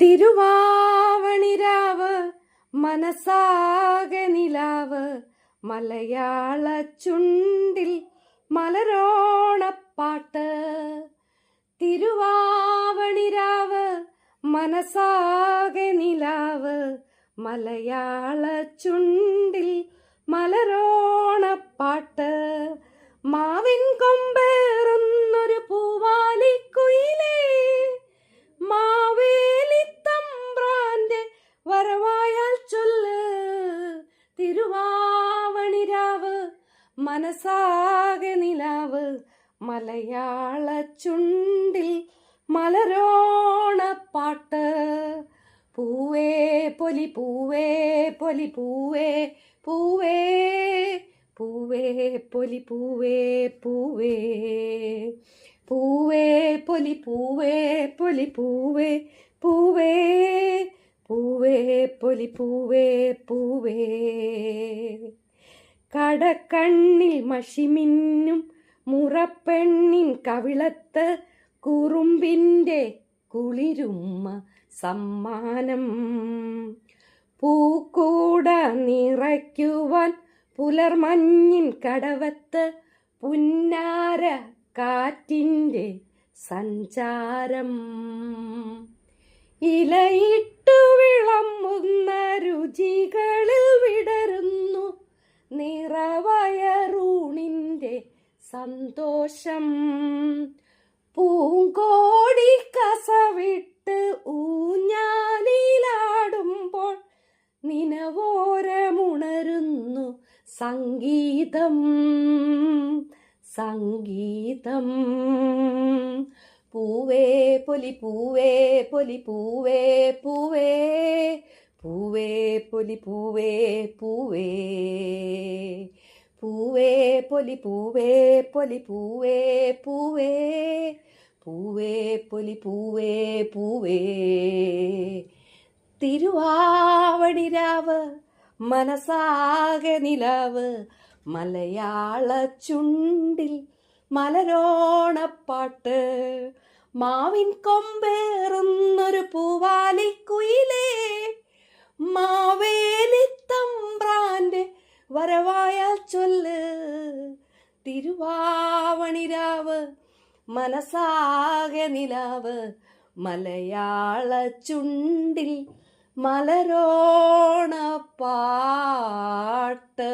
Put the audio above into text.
തിരുവാവണിരാവ് മനസാകെ നിലാവ് മലയാള ചുണ്ടിൽ മലരോണപ്പാട്ട്. തിരുവാവണിരാവ് മനസാകെ നിലാവ് മലയാള ചുണ്ടിൽ മലരോണപ്പാട്ട് മാവിൻ കൊമ്പേറുന്നൊരു പൂവാലിക്കുയിലേ മാവേലി തമ്പ്രാന്റെ വരവായാൽ ചൊല്ല്. തിരുവാവണിരാവ് മനസാകെ നിലാവ്. മലയാള ചുണ്ടിൽ മലരോണപ്പാട്ട്. പൂവേ പൊലി പൂവേ പൊലി പൂവേ പൂവേ പൂവേ പൊലി പൂവേ പൂവേ. പൂവേ പൊലി പൂവേ പൊലി പൂവേ പൂവേ പൂവേ പൊലി പൂവേ പൂവേ. കടക്കണ്ണിൽ മഷിമിന്നും മുറപ്പെണ്ണിൻ കവിളത്ത് കുറുമ്പിന്റെ കുളിരുമ്മ സമ്മാനം. പൂക്കൂട നിറയ്ക്കുവാൻ പുലർമഞ്ഞിൻ കടവത്ത് പുന്നാര കാറ്റിന്റെ സഞ്ചാരം. ഇലയിട്ടു വിളമ്പുന്ന രുചികളിൽ വിടരുന്നു. നിറവയറൂണിന്റെ സന്തോഷം. പൂങ്കോടി കസവിട്ട് ഊഞ്ഞാലിലാടുമ്പോൾ നിനവോരമുണരുന്നു സംഗീതം. സംഗീതം. പൂവേ പൊലി പൂവേ പൊലി പൂവേ പൂവേ പൂവേ പൊലി പൂവേ പൂവേ പൂവേ പൊലി പൂവേ പൊലി പൂവേ പൂവേ പൂവേ പൊലി പൂവേ പൂവേ തിരുവാവണിരാവ് മനസാകെ നിലാവ് മലയാള ചുണ്ടിൽ മലരോണപ്പാട്ട് മാവിൻ കൊമ്പേറുന്നൊരു പൂവാലിക്കുയിലേ മാവേലി തമ്പ്രാന്റെ വരവായാൽ ചൊല്ല്. തിരുവാവണിരാവ് മനസാകെ നിലാവ്. മലയാള ചുണ്ടിൽ മലരോണപ്പാട്ട്